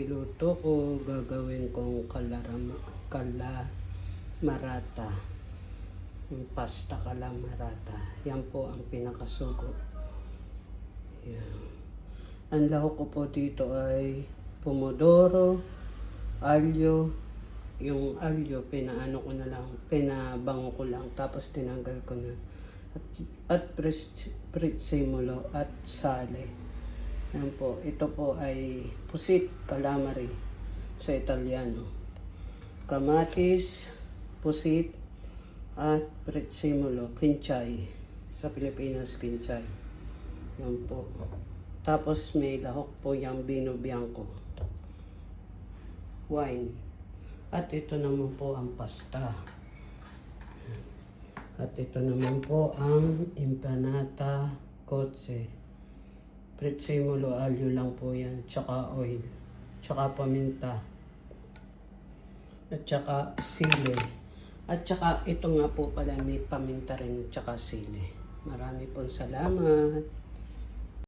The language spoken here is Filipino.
Iluto ko, gagawin kong kalarama, kalamarata. Yung pasta kalamarata. Yan po ang pinakasugo. Yan. Ang lahok ko po dito ay pomodoro, alyo, yung alyo, pinaano ko na lang, pinabango ko lang, tapos tinanggal ko na. At, at pres- prezzemolo at sale. Yan po, ito po ay pusit calamari sa Italiano. Kamatis, pusit, at prezzemolo, kinchay. Sa Pilipinas, kinchay. Yan po. Tapos may lahok po yung vino bianco. Wine. At ito naman po ang pasta. At ito naman po ang empanada kotse. Prezzemolo alyo lang po yan. Tsaka oil. Tsaka paminta. At tsaka sili. At tsaka ito nga po pala may paminta rin tsaka sili. Marami pong salamat.